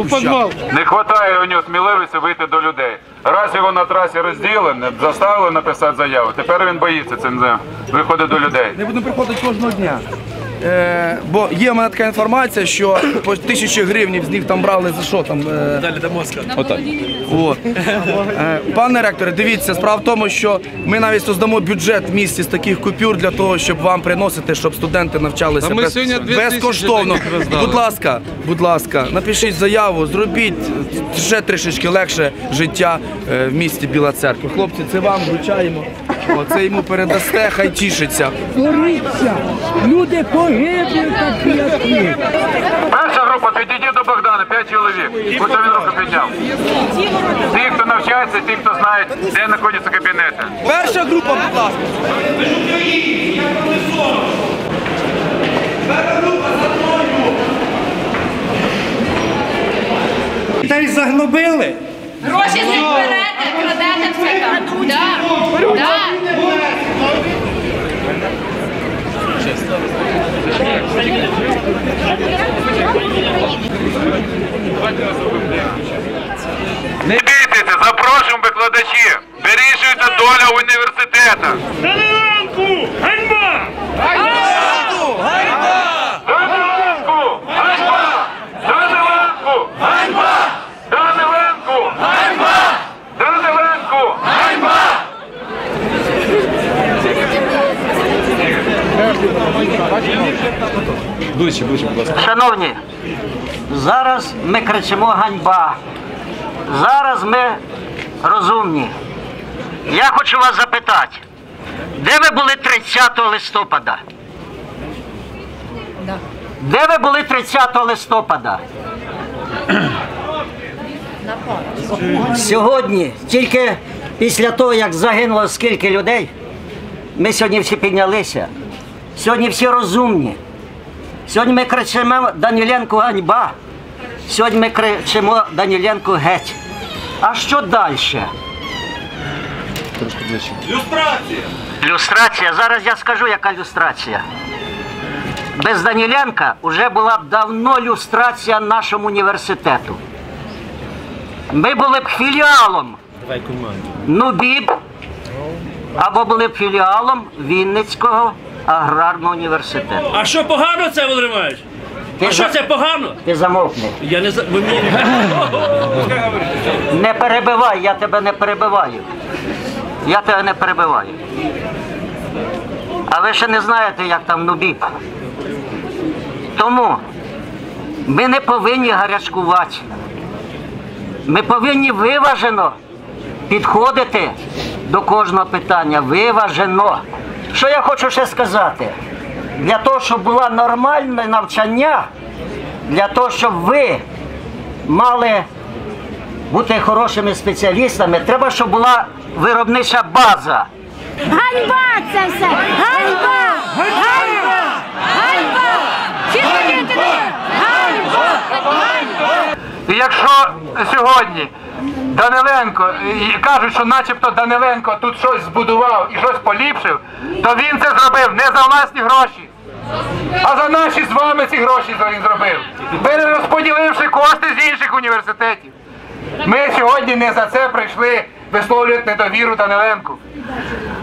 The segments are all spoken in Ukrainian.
Ну, в підвал. Не вистачає у нього сміливості вийти до людей. Раз його на трасі розділили, заставили написати заяву. Тепер він боїться цим виходить до людей. Не будемо приходити кожного дня. Е, бо є в мене така інформація, що по тисячі гривень з них там брали за що там. Е, Далі до мозка. От. Е, пане ректоре, дивіться, справа в тому, що ми навіть создамо бюджет в місті з таких купюр для того, щоб вам приносити, щоб студенти навчалися А ми без- сьогодні дві тисячі безкоштовно. таких роздали. Будь ласка, будь ласка, напишіть заяву, зробіть ще трішечки легше життя е, в місті Біла Церква. Хлопці, це вам вручаємо. О, Це йому передасте, хай тішиться. Боріться. Люди погибли так п'ятки. Перша група, підійди до Богдана, п'ять чоловік. Ось він руку підняв. Ті, хто навчається, ті, хто знає, де знаходяться кабінети. Перша група, будь ласка. Та й загнобили. Гроші них берете, крадете все там. Да. Да. Не бійтеся, запрошуємо викладачів. Вирішується доля університету. Даниленку! Ганьба! Даниленку! Ганьба! Даниленку! Ганьба! Даниленку! Ганьба! Даниленку! Ганьба! Шановні, зараз ми кричимо ганьба. Зараз ми розумні. Я хочу вас запитати, де ви були 30 листопада? Де ви були 30 листопада? Сьогодні, тільки після того, як загинуло скільки людей, ми сьогодні всі піднялися. Сьогодні всі розумні. Сьогодні ми кричимо Даніленку ганьба. Сьогодні ми кричимо Даніленку геть. А що далі? Люстрація. Люстрація. Зараз я скажу, яка люстрація. Без Даніленка вже була б давно люстрація нашому університету. Ми були б філіалом НУБІБ або були б філіалом Вінницького аграрного університету. А що погано це, Володимир Іванович? Ти А що це погано? Ти замовкни. Я не за... Ви мені... Не перебивай, я тебе не перебиваю. Я тебе не перебиваю. А ви ще не знаєте, як там нубіп. Тому ми не повинні гарячкувати. Ми повинні виважено підходити до кожного питання. Виважено. Що я хочу ще сказати? Для того, щоб було нормальне навчання, для того, щоб ви мали бути хорошими спеціалістами, треба, щоб була виробнича база. Ганьба це все! Ганьба! Ганьба! Ганьба! Студенти! Ганьба! Ганьба! І якщо сьогодні Даниленко і кажуть, що начебто Даниленко тут щось збудував і щось поліпшив, то він це зробив не за власні гроші, а за наші з вами ці гроші він зробив, перерозподіливши кошти з інших університетів. Ми сьогодні не за це прийшли висловлювати недовіру Даниленку.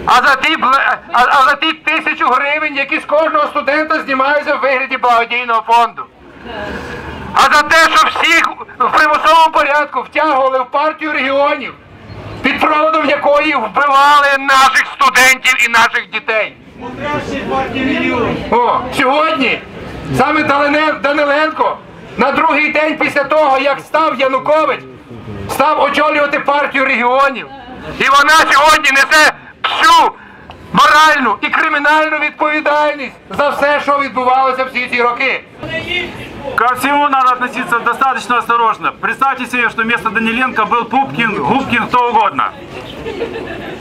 А за ті а, а за ті тисячу гривень, які з кожного студента знімаються в вигляді благодійного фонду. А за те, що всіх в примусовому порядку втягували в партію регіонів, під проводом якої вбивали наших студентів і наших дітей. О, сьогодні саме Даниленко на другий день після того, як став Янукович, став очолювати партію регіонів. І вона сьогодні несе всю моральну і кримінальну відповідальність за все, що відбувалося всі ці роки. Ко всему надо относиться достаточно осторожно. Представьте себе, что вместо Даниленко был Пупкин, Губкин, кто угодно.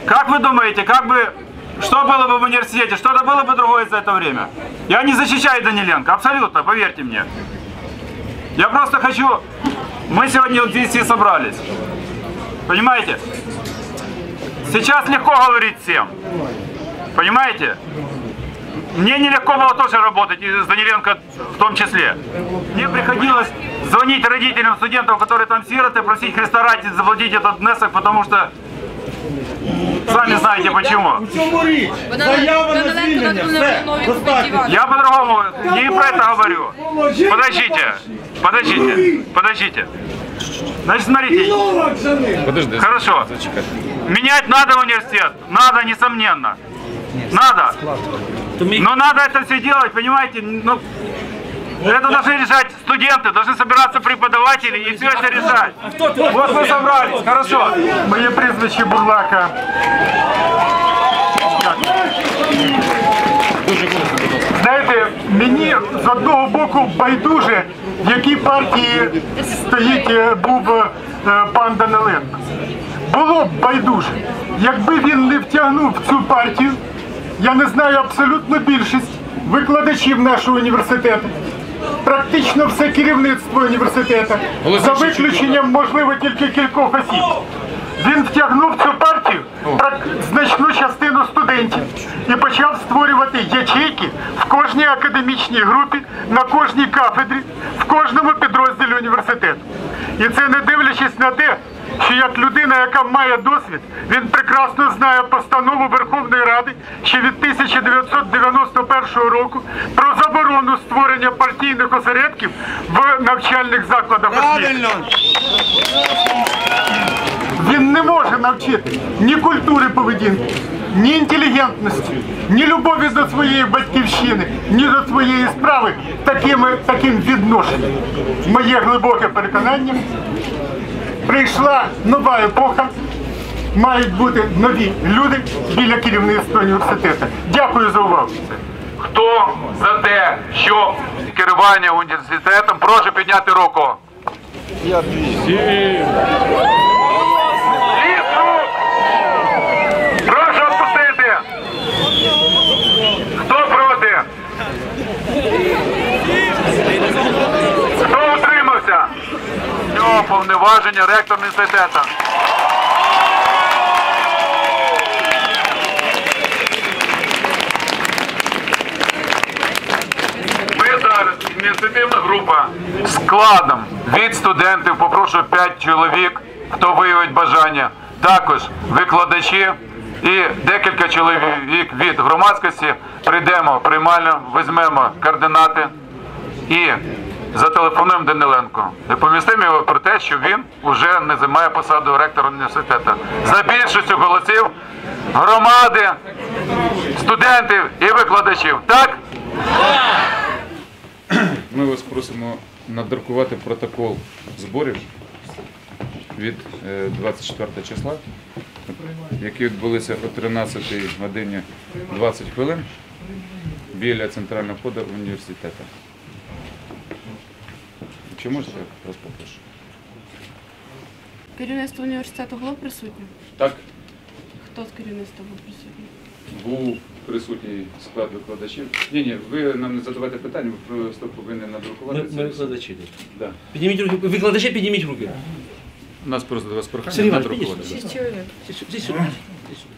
Как вы думаете, как бы, что было бы в университете, что-то было бы другое за это время? Я не защищаю Даниленко, абсолютно, поверьте мне. Я просто хочу, мы сегодня вот здесь все собрались. Понимаете? Сейчас легко говорить всем. Понимаете? Мне нелегко было тоже работать, и с Даниленко в том числе. Мне приходилось звонить родителям студентов, которые там сироты, просить Христа ради заплатить этот внесок, потому что сами знаете почему. Заява на звільнення, все, достатньо. Я по-другому не про это говорю. Подождите, подождите, подождите. Значит, смотрите. Подожди. Хорошо. Менять надо университет? Надо, несомненно. Надо. Но надо это все делать, понимаете, ну, это должны решать студенты, должны собираться преподаватели и все это решать. Вот мы собрались, хорошо. Моє прізвище Бурлака. Знаєте, мені з одного боку байдуже, в якій партії стоїть е, був е, пан Даниленко. Було б байдуже. Якби він не втягнув в цю партію, Я не знаю абсолютно більшість викладачів нашого університету. Практично все керівництво університету, за виключенням, можливо, тільки кількох осіб. Він втягнув цю партію значну частину студентів і почав створювати ячейки в кожній академічній групі, на кожній кафедрі, в кожному підрозділі університету. І це не дивлячись на те, що як людина, яка має досвід, він прекрасно знає постанову Верховної Ради ще від 1991 року про заборону створення партійних осередків в навчальних закладах освіти. Він не може навчити ні культури поведінки, ні інтелігентності, ні любові до своєї батьківщини, ні до своєї справи такими, таким відношенням. Моє глибоке переконання. Прийшла нова епоха. Мають бути нові люди біля керівництва університету. Дякую за увагу. Хто за те, що керування університетом, прошу підняти руку. Лісу! Прошу відпустити! Хто проти? Хто утримався? Цього повноваження ректор університету. Ми зараз ініціативна група складом від студентів, попрошу 5 чоловік, хто виявить бажання, також викладачі і декілька чоловік від громадськості. Прийдемо приймально, візьмемо координати. І зателефонуємо Даниленко. І повістимо його про те, що він вже не займає посаду ректора університету. За більшістю голосів громади, студентів і викладачів. Так? Ми вас просимо надрукувати протокол зборів від е, 24 числа, які відбулися о 13 годині 20 хвилин біля центрального входу університету. Чи можете вас? Керівництво університету було присутнє? Так, Хто з керівництва був присутній? був присутній склад викладачів. Ні, ні, ви нам не задавайте питання, ви просто повинні надрукувати Ми, це. ми викладачі. Да. Підніміть руки. Викладачі, підніміть руки. У нас просто до вас прохання Сергій Іванович, надрукувати. підійдіть. Шість чоловік. Здесь сюди. Здесь сюди. Здесь сюди.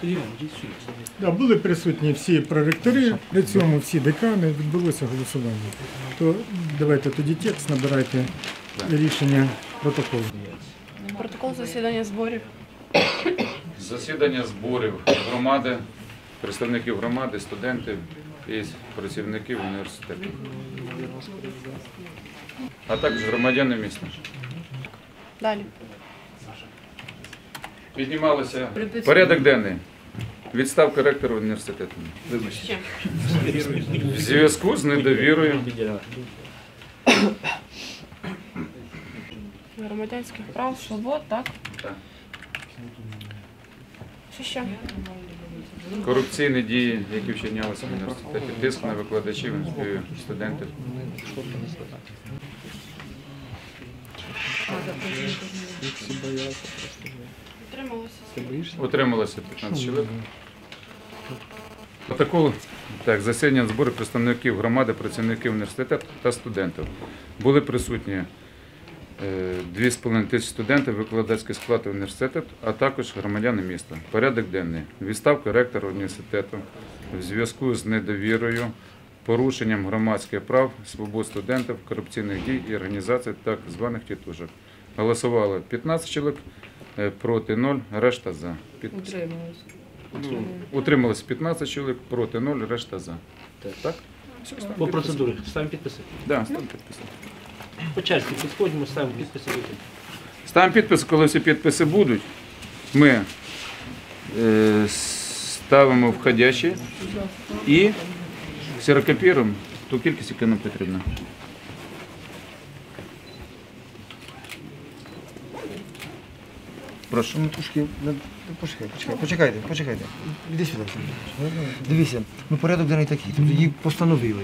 Сергій Іванович, ідіть сюди. Да, були присутні всі проректори, при цьому всі декани, відбулося голосування. То давайте тоді текст, набирайте рішення протоколу. Протокол засідання зборів. Засідання зборів громади, представників громади, студентів і працівників університету. А також громадяни міста. Далі. Піднімалися порядок денний. Відставка ректора університету. В зв'язку з недовірою Громадянських прав, свобод, так? Так. Що ще? корупційні дії, які вчинялися в університеті, тиск на викладачів студентів. Утрималося 15 чоловік. Протокол так, засідання збору представників громади, працівників університету та студентів. Були присутні е, 2,5 тисячі студентів, викладацький склад університету, а також громадяни міста. Порядок денний. Відставка ректора університету в зв'язку з недовірою, порушенням громадських прав, свобод студентів, корупційних дій і організацій так званих тітушок. Голосувало 15 чоловік, е, проти 0, решта за. Підпис. Ну, Утрималось 15 чоловік, проти 0, решта за. Так? Все, ставимо По підписи. процедурі. Ставимо підписи. Да, ставимо підписи. По черзі підходимо, ставимо підписи. Ставимо підписи, коли всі підписи будуть. Ми е, ставимо входящі і ксерокопіруємо ту кількість, яка нам потрібна. Прошу. Ну, трошки, ну, почекай, почекай, почекайте, почекайте. Іди сюди. Дивіться, ну порядок денний такий, тобто її постановили.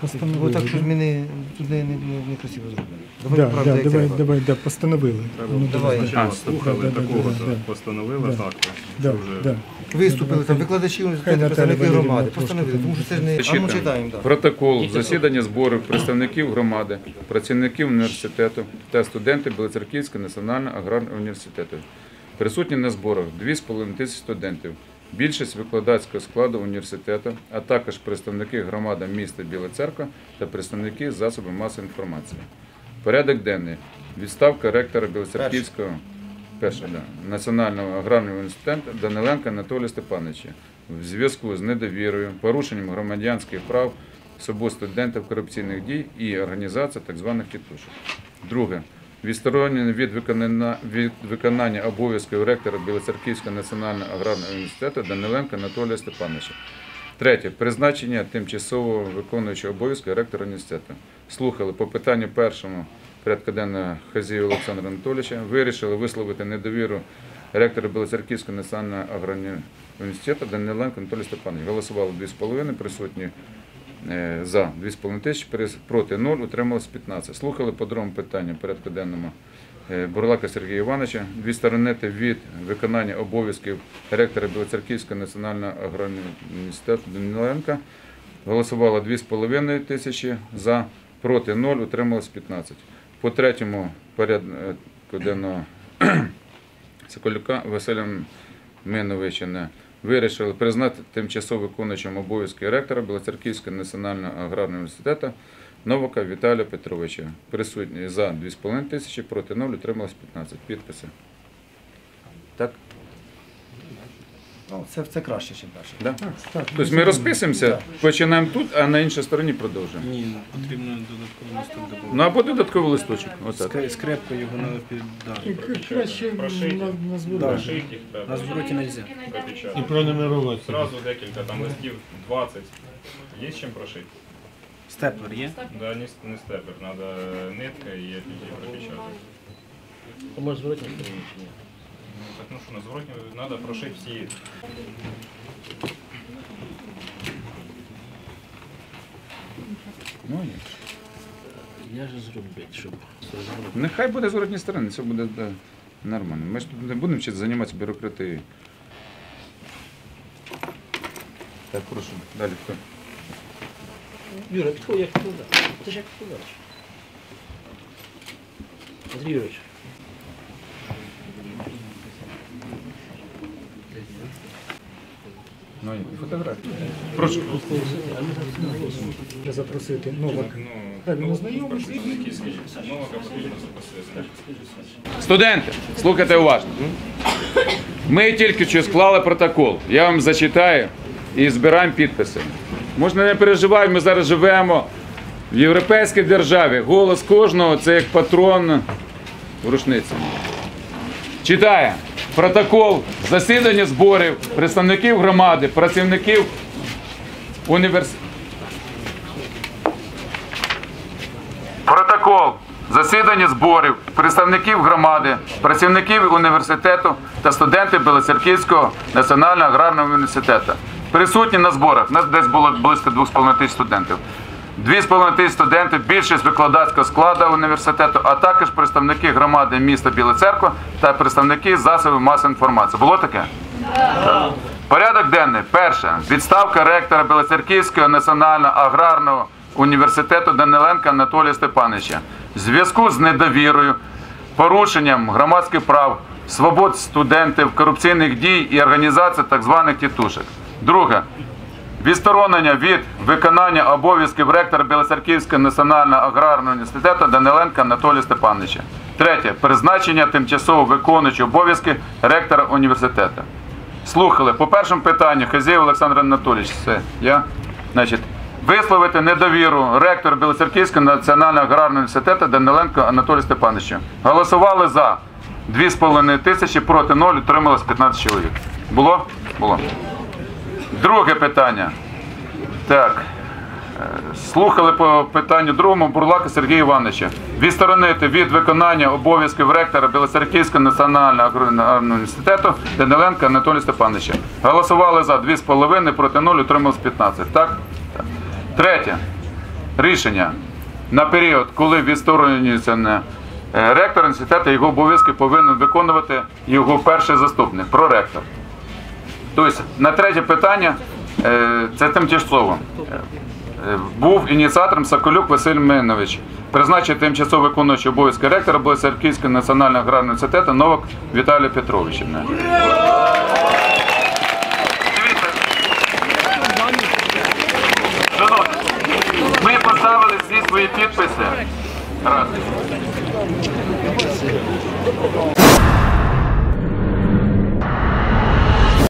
Постановили, Бо так, що ми не, тут не, не, не, не красиво зробили. Давай Да, правда, да, як давай, треба. давай, да, постановили. Ну, Давай. да, А, слухали да, да, такого, да, то да. постановили Да. так, Да, да. Виступили там викладачі, представники Валеріївна громади, трошки постановили, тому що це ж не... А ну Зачитаємо. читаємо, так. Протокол засідання зборів представників громади, працівників університету та студентів Білоцерківського національного аграрного університету. Присутні на зборах 2,5 тисячі студентів, більшість викладацького складу університету, а також представники громади міста Біла Церква та представники засобів масової інформації. Порядок денний. Відставка ректора Білоцерківського перше, да, Національного аграрного університету Даниленка Анатолія Степановича в зв'язку з недовірою, порушенням громадянських прав, свобод студентів, корупційних дій і організація так званих тітушок. Друге. Відсторонення від виконання, від виконання обов'язків ректора Білоцерківського національного аграрного університету Даниленка Анатолія Степановича. Третє. Призначення тимчасово виконуючого обов'язки ректора університету. Слухали по питанню першому порядку денного Хазію Олександра Анатолійовича. Вирішили висловити недовіру ректора Білоцерківського національного аграрного університету Даниленко Анатолій Степанович. Голосували 2,5 присутні за 2,5 тисячі, проти 0, утрималось 15. Слухали по другому питанню порядку денному е, Бурлака Сергія Івановича. Відсторонити від виконання обов'язків ректора Білоцерківського національного аграрного університету Даниленка. Голосувало 2,5 тисячі за, проти 0, утрималось 15. По третьому порядку денного Соколюка Василя Миновича не вирішили признати тимчасово виконуючим обов'язки ректора Білоцерківського національного аграрного університету Новака Віталія Петровича. Присутні за 2,5 тисячі, проти 0, утрималось 15. Підписи. Так? Ну, це, це краще, ніж перше. Да? Так, так. Тобто ми розписуємося, починаємо тут, а на іншій стороні продовжуємо. Ні, потрібно додатковий листок добавити. Ну або додатковий листочок. Отак. Скре- його треба піддати. Краще на, на звороті. На не можна. І пронумерувати. Зразу декілька там листів 20. Є чим прошити? Степлер є? Да, не, не степер, треба нитка і пропечатати. Може зворотні стороні чи ні? Ну, так ну що, на зворотню треба прошити всі. Ну, ні. Я ж зроблю, щоб все зробити. Нехай буде з зворотній сторони, це буде да, нормально. Ми ж тут не будемо вчитися займатися бюрократією. Так, прошу, далі хто? Юра, підходь, як туди. Ти ж як туди. Андрій Юрійович. Ну, ні, фотографії. Прошу. Запросити новак. Ознайомиться. Новака потрібно запросити. Студенти, слухайте уважно. Ми тільки що склали протокол. Я вам зачитаю і збираємо підписи. Можна не переживати, ми зараз живемо в європейській державі. Голос кожного це як патрон в рушниці. Читає протокол засідання зборів представників громади, працівників університету. Протокол засідання зборів представників громади, працівників університету та студентів Білоцерківського національного аграрного університету. Присутні на зборах, нас десь було близько 2,5 тисяч студентів. 2,5 тисяч студентів, більшість викладацького складу університету, а також представники громади міста Біла Церква та представники засобів масової інформації. Було таке? Так. Порядок денний. Перше. Відставка ректора Білоцерківського національного аграрного університету Даниленка Анатолія Степановича. В зв'язку з недовірою порушенням громадських прав, свобод студентів, корупційних дій і організації так званих тітушок. Друге. Відсторонення від виконання обов'язків ректора Білоцерківського національного аграрного університету Даниленка Анатолія Степановича. Третє. Призначення тимчасово виконуючого обов'язки ректора університету. Слухали. По першому питанню Хазєв Олександр Анатолійович, це я. Значить, висловити недовіру ректору Білоцерківського національного аграрного університету Даниленко Анатолію Степановичу. Голосували за 2,5 тисячі, проти 0, утрималось 15 чоловік. Було? Було. Друге питання. Так. Е, Слухали по питанню другому Бурлака Сергія Івановича. Відсторонити від виконання обов'язків ректора Білоцерківського національного аграрного університету Даниленка Анатолія Степановича. Голосували за 2,5 проти 0, утрималось 15. Так? Так. Третє. Рішення. На період, коли відсторонюється е, ректор університету, його обов'язки повинен виконувати його перший заступник, проректор. Тобто, на третє питання, е, це тимчасово. Е, е, Був ініціатором Соколюк Василь Минович. Призначив тимчасово виконуючий обов'язки ректора Білоцерківського національного аграрного університету Новак Віталія Петровича. Ми поставили всі свої підписи. Раз.